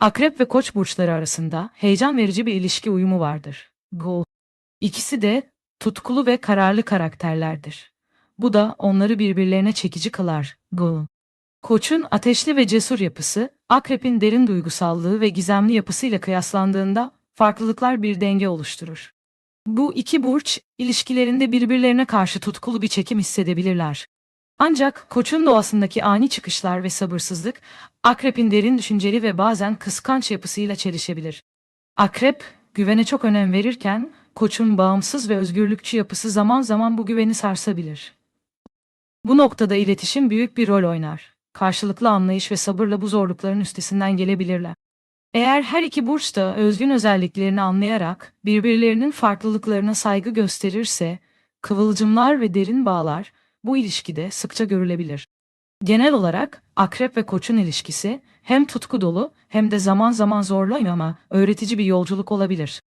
Akrep ve Koç burçları arasında heyecan verici bir ilişki uyumu vardır. Bu ikisi de tutkulu ve kararlı karakterlerdir. Bu da onları birbirlerine çekici kılar. Bu Koç'un ateşli ve cesur yapısı, Akrep'in derin duygusallığı ve gizemli yapısıyla kıyaslandığında farklılıklar bir denge oluşturur. Bu iki burç ilişkilerinde birbirlerine karşı tutkulu bir çekim hissedebilirler. Ancak Koç'un doğasındaki ani çıkışlar ve sabırsızlık, Akrep'in derin düşünceli ve bazen kıskanç yapısıyla çelişebilir. Akrep, güvene çok önem verirken, Koç'un bağımsız ve özgürlükçü yapısı zaman zaman bu güveni sarsabilir. Bu noktada iletişim büyük bir rol oynar. Karşılıklı anlayış ve sabırla bu zorlukların üstesinden gelebilirler. Eğer her iki burç da özgün özelliklerini anlayarak birbirlerinin farklılıklarına saygı gösterirse, kıvılcımlar ve derin bağlar bu ilişkide sıkça görülebilir. Genel olarak akrep ve koçun ilişkisi hem tutku dolu hem de zaman zaman zorlu ama öğretici bir yolculuk olabilir.